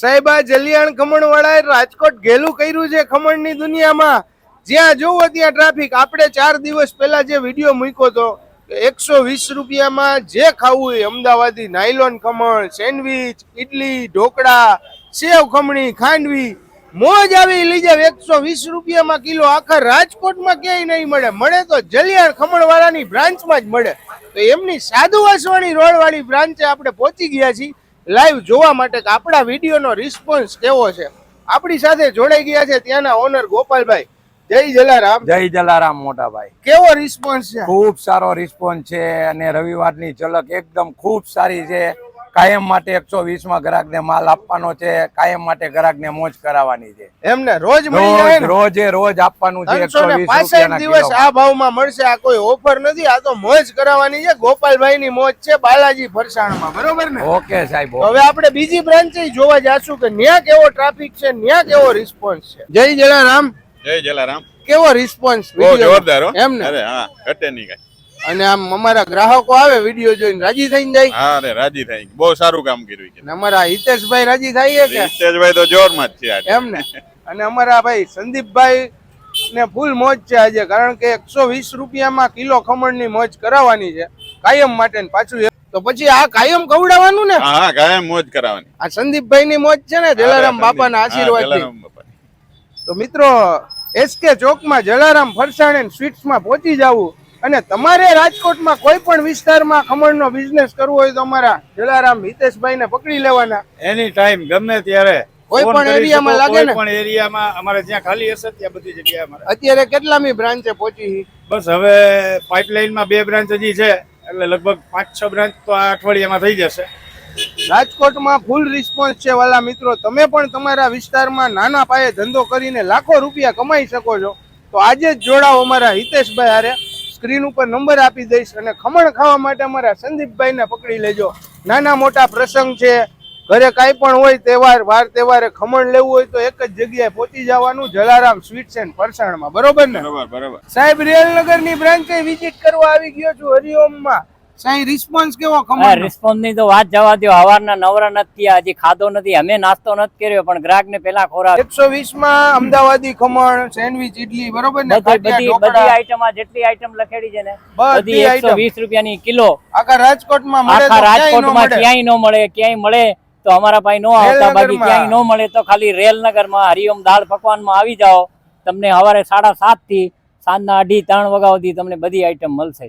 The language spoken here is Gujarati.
સાહેબ, આ જલિયાણ ખમણ વાળાએ રાજકોટ ઘેલું કર્યું છે ખમણની દુનિયામાં. જ્યાં જોવો ત્યાં ટ્રાફિક. આપણે ચાર દિવસ પહેલા જે વીડિયો મૂક્યો હતો એકસો વીસ રૂપિયામાં જે ખાવું હોય, અમદાવાદી નાયલોન ખમણ, સેન્ડવીચ ઇડલી ઢોકળા, સેવ ખમણી, ખાંડવી, મોજ આવી લઈ જાવ. એકસો વીસ રૂપિયામાં કિલો. આખા રાજકોટમાં ક્યાંય નહીં મળે. મળે તો જલિયાણ ખમણ વાળાની બ્રાન્ચમાં જ મળે. તો એમની સાધુ વાસવાણી રોડવાળી બ્રાન્ચે આપણે પહોંચી ગયા છીએ. લાઈવ જોવા માટે કે આપણા વિડીયોનો રિસ્પોન્સ કેવો છે? આપણી સાથે જોડાઈ ગયા છે ત્યાંના ઓનર ગોપાલભાઈ. જય જલારામ. જય જલારામ મોટા ભાઈ કેવો રિસ્પોન્સ છે? ખૂબ સારો રિસ્પોન્સ છે અને રવિવારની ઝલક એકદમ ખૂબ સારી છે. કાયમ માટે એકસો વીસમાં ગ્રાહકને માલ આપવાનો છે કાયમ માટે ગ્રાહક ને મોજ કરાવવાની છે. એમને રોજ મળી જાય રોજ ને. રોજે આપવાનું છે એકસો ને દિવસ આ ભાવમાં મળશે આ કોઈ ઓફર નથી આ તો મોજ કરાવવાની છે ગોપાલભાઈ ની મોજ છે બાલાજી ફરસાણમાં બરોબર ને? ઓકે સાહેબ હવે આપણે બીજી બ્રાન્ચ જોવા જાશું કે ન્યા કેવો ટ્રાફિક છે ન્યા કેવો રિસ્પોન્સ છે? જય જલારામ. જય જલારામ. કેવો રિસ્પોન્સ બહુ જોરદાર એમને? અરે હા ઘટે નહીં કઈ. અને આમ અમારા ગ્રાહકો આવે વીડિયો જોઈને રાજી થઈને જાય. હા રે રાજી થઈ બહુ સારું કામ કર્યું છે અમારા હિતેશભાઈ રાજી થાય કે હિતેશભાઈ તો જોરમાં જ છે આજે. એમ ને? અને અમારા ભાઈ સંદીપભાઈ ને ફૂલ મોજ છે આજે કારણ કે એકસો વીસ રૂપિયામાં કિલો ખમણની મોજ કરાવવાની છે કાયમ માટે ને પાછું તો પછી આ કાયમ ખવડાવવાનું ને? હા કાયમ મોજ કરાવવાની. આ સંદીપભાઈ ની મોજ છે ને જલારામ બાપાના આશીર્વાદ તો મિત્રો એસકે ચોકમાં જલારામ ફરસાણ સ્વીટ્સમાં પહોંચી જવું. અને તમારે રાજકોટમાં કોઈ પણ વિસ્તારમાં ખમણનો બિઝનેસ કરવો હોય તો અમારા જલારામ હિતેશભાઈને પકડી લેવાના. એની ટાઈમ ગમે ત્યારે કોઈ પણ એરિયામાં લાગે ને? પણ એરિયામાં અમારે જ્યાં ખાલી હશે ત્યાં બધી જગ્યાએ અમારે. અત્યારે કેટલામી બ્રાન્ચે પહોંચી? બસ હવે પાઇપલાઇનમાં બે બ્રાન્ચ હજી છે એટલે લગભગ પાંચ છ બ્રાન્ચ તો આ અઠવાડિયામાં થઈ જશે. રાજકોટમાં ફૂલ રિસ્પોન્સ છે વાલા મિત્રો. તમે પણ તમારા વિસ્તારમાં નાના પાયે ધંધો કરીને લાખો રૂપિયા કમાઈ શકો છો. તો આજે જ જોડાઓ અમારા હિતેશભાઈ હારે. સ્ક્રીન ઉપર નંબર આપી દઈશ અને ખમણ ખાવા માટે અમારા સંદીપભાઈને પકડી લેજો. નાના મોટા પ્રસંગ છે. ઘરે કાંઈ પણ હોય તહેવાર વાર તહેવારે ખમણ લેવું હોય તો એક જ જગ્યાએ પહોંચી જવાનું. જલારામ સ્વીટ્સ એન્ડ ફરસાણમાં. બરોબર ને? બરોબર બરોબર. સાહેબ રેલનગરની બ્રાન્ચે વિઝિટ કરવા આવી ગયો છું હરિઓમમાં. સાહેબ રિસ્પોન્સ કેવો હા રિસ્પોન્સની તો વાત જવા દો હવારના નવરા નથી હજી ખાધો નથી. અમે નાસ્તો નથી કર્યો પણ ગ્રાહક ને પેલા ખોરાક. એકસો વીસમાં અમદાવાદી ખમણ સેન્ડવિચ ઇડલી બરોબર ને? બધી બધી આઈટમ આ જેટલી આઈટમ લખેડી છે ને બધી બધી એકસો item. વીસ રૂપિયાની કિલો. આખા રાજકોટમાં મળે આખા ક્યાંયમાં. ક્યાંય ન મળે ક્યાંય મળે તો અમારા ભાઈ નો આવતા. બાકી ક્યાંય ન મળે તો ખાલી રેલનગરમાં હરિઓમ દાળ પકવાનમાં આવી જાઓ. તમને સવારે સાડા સાતથી સાંજના અઢી ત્રણ વાગ્યા સુધી તમને બધી આઈટમ મળશે.